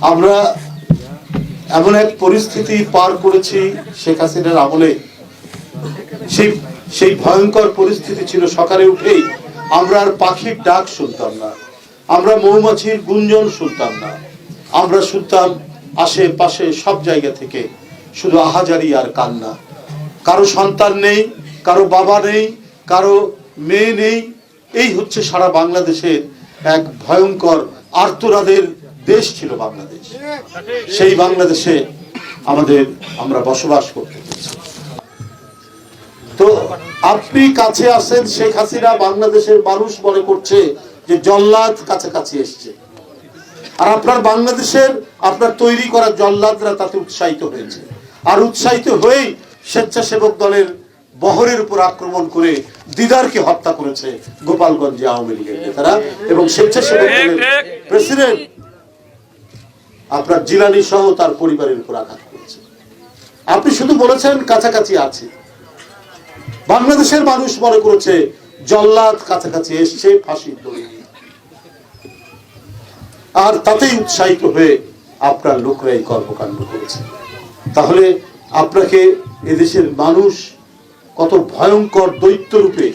আমরা এমন এক পরিস্থিতি পার করেছি শেখ হাসিনার আমলে। সেই সেই ভয়ঙ্কর পরিস্থিতি ছিল সকালে উঠেই আমরা আর পাখির ডাক শুনতাম না। আমরা মৌমাছির গুঞ্জন শুনতাম না। আমরা শুনতাম আশেপাশে সব জায়গা থেকে শুধু আহাজারি আর কান্না। কারও সন্তান নেই, কারও বাবা নেই, কারও মেয়ে নেই। এই হচ্ছে সারা বাংলাদেশের এক ভয়ঙ্কর আর্তরাদের দেশ ছিল বাংলাদেশ। সেই বাংলাদেশে আমাদের আমরা বসবাস করতে তো আপনি কাছে আসেন শেখ হাসিনা বাংলাদেশের মানুষ মনে করছে যে জল্লাদ কাছাকাছি এসছে। আর আপনার বাংলাদেশের আপনার তৈরি করা জল্লাদরা তাতে উৎসাহিত হয়েছে। আর উৎসাহিত হয়েই স্বেচ্ছাসেবক দলের বহরের উপর আক্রমণ করে দিদারকে হত্যা করেছে গোপালগঞ্জে আওয়ামী লীগের নেতারা এবং স্বেচ্ছাসেবক দলের প্রেসিডেন্ট আপনার জিলানি সহ তার পরিবারের উপর আঘাত করেছে। আপনি শুধু বলেছেন কাছাকাছি আছে। বাংলাদেশের মানুষ মনে করেছে জল্লাদ কাছাকাছি এসছে, ফাঁসির দড়ি আর তাতেই উৎসাহিত হয়ে আপনার লোকরা এই কর্মকাণ্ড করেছে। তাহলে আপনাকে এদেশের মানুষ কত ভয়ঙ্কর দৈত্য রূপে,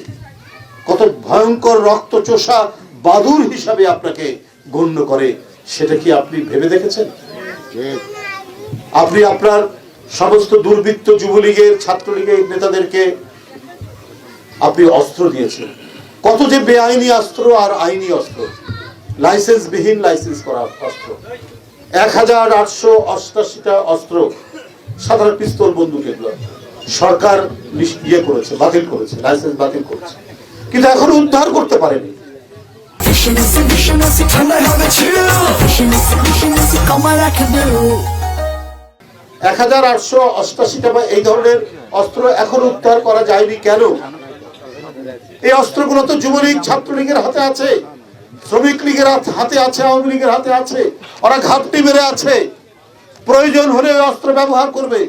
কত ভয়ঙ্কর রক্তচোষা বাদুর হিসাবে আপনাকে গণ্য করে সেটা কি আপনি ভেবে দেখেছেন? আপনি আপনার সমস্ত দুর্বৃত্ত যুবলীগের ছাত্রলীগের নেতাদেরকে আপনি অস্ত্র দিয়েছেন। কত যে বেআইনি অস্ত্র আর আইনি অস্ত্র। লাইসেন্স বিহীন লাইসেন্স করা অস্ত্র। এক হাজার আটশো অষ্টাশিটা অস্ত্র সাধারণ পিস্তল বন্দুক এগুলো। সরকার ইয়ে করেছে বাতিল করেছে লাইসেন্স বাতিল করেছে। কিন্তু এখনও উদ্ধার করতে পারেনি। Vision is a vision is a can I have a chill? Is a a come I এই ধরনের অস্ত্র এখন উদ্ধার করা যায়নি কেন? এই অস্ত্রগুলো তো যুবলীগ ছাত্রলীগের হাতে আছে, শ্রমিক লীগের হাতে আছে, আওয়ামী লীগের হাতে আছে, ওরা ঘাপটি মেরে আছে। প্রয়োজন হলে অস্ত্র ব্যবহার করবে।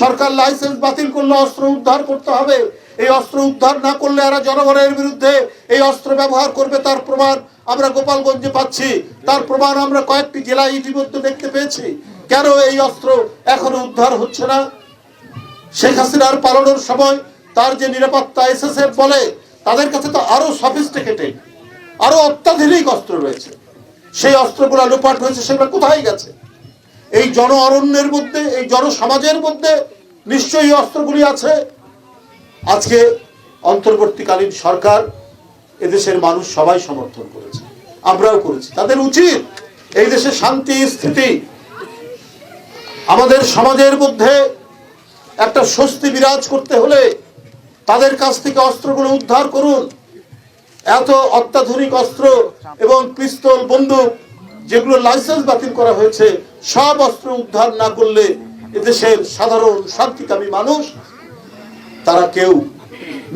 সরকার লাইসেন্স বাতিল করলে অস্ত্র উদ্ধার করতে হবে। এই অস্ত্র উদ্ধার না করলে এরা জনগণের বিরুদ্ধে এই অস্ত্র ব্যবহার করবে, তার প্রমাণ আমরা গোপালগঞ্জে পাচ্ছি। তার প্রমাণ আমরা কয়েকটি জেলায় ইতিমধ্যে দেখতে পেয়েছি। কেন এই অস্ত্র এখনও উদ্ধার হচ্ছে না? শেখ হাসিনার পালানোর সময় তার যে নিরাপত্তা এসএসএফ বলে, তাদের কাছে তো আরও সফিস্টিকেটেড আরও অত্যাধুনিক অস্ত্র রয়েছে। সেই অস্ত্রগুলো লোপাট হয়েছে, সেগুলো কোথায় গেছে? এই জন অরণ্যের মধ্যে, এই জনসমাজের মধ্যে নিশ্চয়ই অস্ত্রগুলি আছে। আজকে অন্তর্বর্তীকালীন সরকার এদেশের মানুষ সবাই সমর্থন করেছে। আমরাও করেছি। তাদের উচিত এই দেশে শান্তি, স্থিতি। আমাদের সমাজের মধ্যে একটা স্বস্তি বিরাজ করতে হলে তাদের কাছ থেকে অস্ত্রগুলো উদ্ধার করুন। এত অত্যাধুনিক অস্ত্র এবং পিস্তল, বন্দুক, যেগুলো লাইসেন্স বাতিল করা হয়েছে, সব অস্ত্র উদ্ধার না করলে এদেশের সাধারণ, শান্তিকামী মানুষ তারা কেউ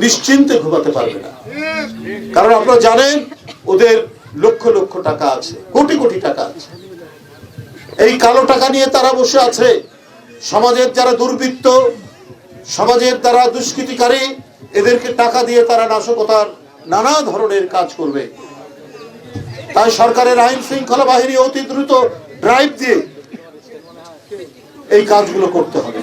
নিশ্চিন্তে ঘুমাতে পারবে না। কারণ আপনারা জানেন, ওদের লক্ষ লক্ষ টাকা আছে, কোটি কোটি টাকা আছে। এই কালো টাকা নিয়ে তারা বসে আছে। সমাজের যারা দুর্বৃত্ত, সমাজের দ্বারা দুষ্কৃতিকারী, এদেরকে টাকা দিয়ে তারা নাশকতার নানা ধরনের কাজ করবে। তাই সরকারের আইন শৃঙ্খলা বাহিনী অতি দ্রুত ড্রাইভ দিয়ে এই কাজগুলো করতে হবে।